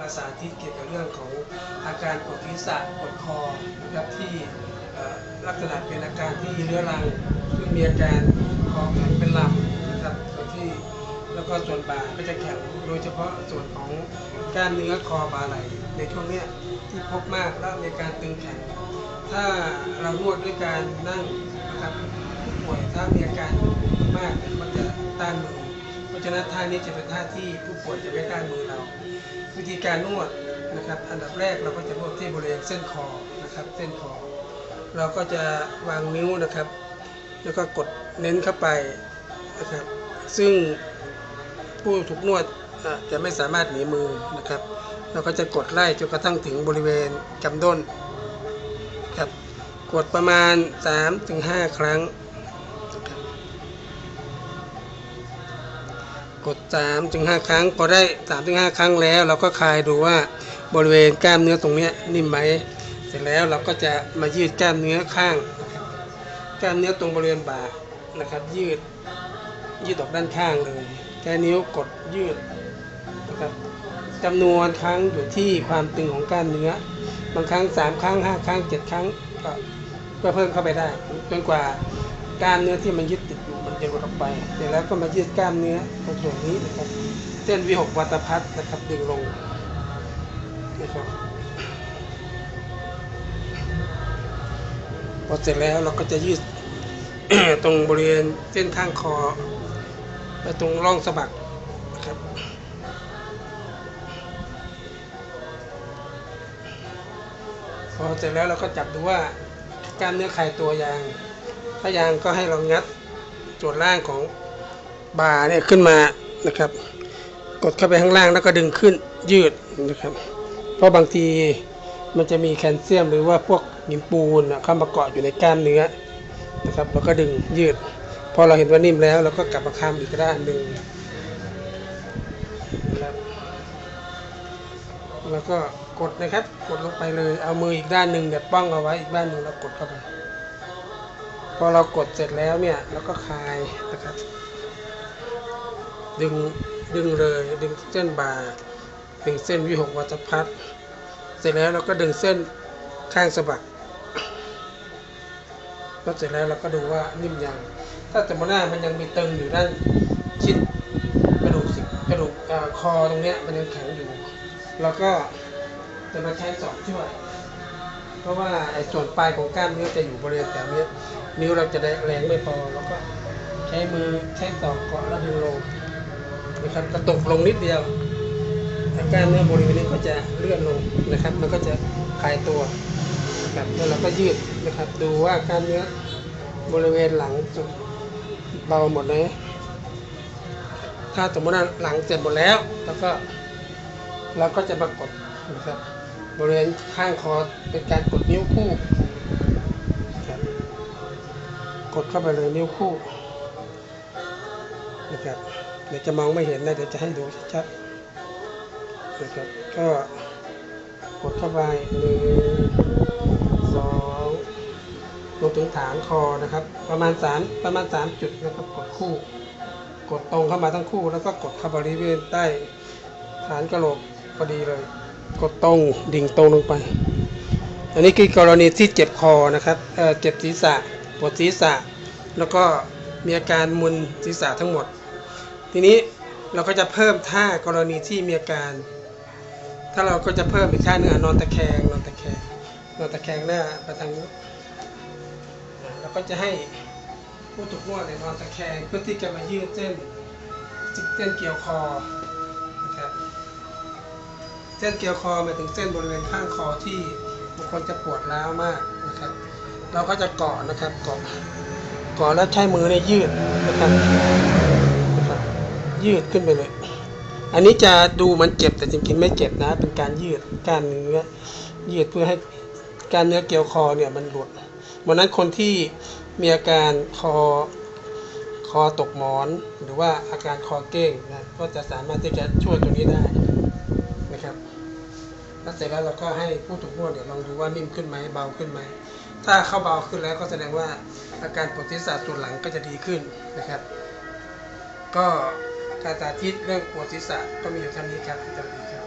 มาสาธิตเกี่ยวกับเรื่องของอาการปวดศีรษะปวดคอนะครับที่ลักษณะเป็นอาการที่เรื้อรังซึ่งมีอาการคอแข็งเป็นลำนะครับส่วนที่แล้วก็ส่วนบ่าก็จะแข็งโดยเฉพาะส่วนของกล้ามเนื้อคอบ่าไหล่ในช่วงเนี้ยที่พบมากแล้วมีอาการตึงแข็งถ้าเรานวดด้วยการนั่งนะครับผู้ป่วยถ้ามีอาการมากมันจะต้านมือ เพราะฉะนั้นท่านี้จะเป็นท่าที่ผู้ป่วยจะไม่ต้านมือเรา วิธีการนวดนะครับ อันดับแรกเราก็จะนวดที่บริเวณเส้นคอนะครับ เส้นคอ เราก็จะวางนิ้วนะครับ แล้วก็กดเน้นเข้าไปนะครับ ซึ่งผู้ถูกนวดจะไม่สามารถหนีมือนะครับ เราก็จะกดไล่จนกระทั่งถึงบริเวณกำด้นครับกดประมาณ 3-5 ครั้ง กด3-5ครั้งพอได้3-5ครั้งแล้ว เราก็คลายดูว่าบริเวณกล้ามเนื้อตรงนี้นิ่มไหมเสร็จแล้วเราก็จะมายืดกล้ามเนื้อข้างกล้ามเนื้อตรงบริเวณบ่านะครับ ยืดยืดออกด้านข้างเลยแค่นิ้วกดยืดนะครับจำนวนครั้งอยู่ที่ความตึงของกล้ามเนื้อ บางครั้งสามครั้งห้าครั้งเจ็ดครั้งก็ก็เพิ่มเข้าไปได้จนกว่ากล้ามเนื้อที่มันยึดติด อยู่มันจะหลุดออกไป เสร็จแล้วก็มายืดกล้ามเนื้อตรงส่วนนี้นะครับ เส้นวิหกวัตพัฒน์นะครับดึงลงนะครับพอเสร็จแล้วเราก็จะยืดตรงบริเวณเส้นข้างคอไปตรงร่องสะบักนะครับพอเสร็จแล้วเราก็จับดูว่ากล้ามเนื้อใครตัวยาง ถ้ายางก็ให้เรางัด ส่วนล่างของบ่าเนี่ยขึ้นมานะครับ กดเข้าไปข้างล่างแล้วก็ดึงขึ้นยืดนะครับ เพราะบางทีมันจะมีแคลเซียมหรือว่าพวกหินปูนเข้ามาเกาะอยู่ในกล้ามเนื้อนะครับเราก็ดึงยืด พอเราเห็นว่านิ่มแล้วเราก็กลับมาค้ำอีกด้านหนึ่งนะครับแล้วก็กดนะครับกดลงไปเลยเอามืออีกด้านหนึ่งเนี่ยป้องเอาไว้อีกด้านหนึ่งแล้วกดเข้าไป พอเรากดเสร็จแล้วเนี่ยเราก็คลายนะครับ ดึงดึงเลยดึงเส้นบ่าดึงเส้นวิหกวัฏพัฒน์เสร็จแล้วเราก็ดึงเส้นข้างสะบักก็เสร็จแล้วเราก็ดูว่านิ่มยัง ถ้าสมมติว่ามันยังมีตึงอยู่ด้านชิดกระดูกสิกระดูกอคอตรงเนี้ยมันยังแข็งอยู่เราก็จะมาใช้สองช่วย เพราะว่าไอ้ส่วนปลายของกล้ามเนื้อจะอยู่บริเวณแถวนี้นิ้วเราจะได้แรงไม่พอเราก็ใช้มือใช้ศอกเกาะแล้วดึงลงนะครับกระตุกลงนิดเดียวแต่กล้ามเนื้อบริเวณนี้ก็จะเลื่อนลงนะครับ มันก็จะคลายตัวนะครับแล้วเราก็ยืดนะครับ ดูว่ากล้ามเนื้อบริเวณหลังสุดเบาหมดเลยถ้าสมมติว่าหลังเสร็จหมดแล้ว แล้วก็เราก็จะมากดนะครับ บริเวณข้างคอเป็นการกดนิ้วคู่ครับกดเข้าไปเลยนิ้วคู่นะครับเดี๋ยวจะมองไม่เห็นนะเดี๋ยวจะให้ดูชัดๆนะครับก็กดเข้าไปหนึ่งสองลงถึงฐานคอนะครับ ประมาณสามประมาณสามจุดนะครับกดคู่ กดตรงเข้ามาทั้งคู่ แล้วก็กดเข้าบริเวณใต้ฐานกระโหลกพอดีเลย กดตรงดิ่งตรงลงไป อันนี้คือกรณีที่เจ็บคอนะครับเเจ็บศีรษะปวดศีรษะ แล้วก็มีอาการมึนศีรษะทั้งหมด ทีนี้เราก็จะเพิ่มท่ากรณีที่มีอาการ ถ้าเราก็จะเพิ่มอีกท่าหนึ่งอะนอนตะแคงนอนตะแคงนอนตะแคงหน้าไปทางนี้อะเราก็จะให้ผู้ถูกนวดเนี่ยนอนตะแคงเพื่อที่จะมายืดเส้นเส้นเกี่ยวคอ เส้นเกี่ยวคอหมายถึงเส้นบริเวณข้างคอที่บางคนจะปวดร้าวมากนะครับ เราก็จะเกาะนะครับเกาะเกาะแล้วใช้มือเนี่ยยืดนะครับนะครับยืดขึ้นไปเลย อันนี้จะดูมันเจ็บแต่จริงๆไม่เจ็บนะ เป็นการยืดกล้ามเนื้อยืดเพื่อให้กล้ามเนื้อเกี่ยวคอเนี่ยมันหลุดวันนั้นคนที่มีอาการคอคอตกหมอน หรือว่าอาการคอเก้งนะก็จะสามารถที่จะช่วยตรงนี้ได้ นะครับ แล้วเสร็จแล้วเราก็ให้ผู้ถูกนวดเนี่ยลองดูว่านิ่มขึ้นไหมเบาขึ้นไหม ถ้าเข้าเบาขึ้นแล้วก็แสดงว่าอาการปวดศีรษะส่วนหลังก็จะดีขึ้นนะครับ ก็การสาธิตเรื่องปวดศีรษะก็มีอยู่เท่านี้ครับสวัสดี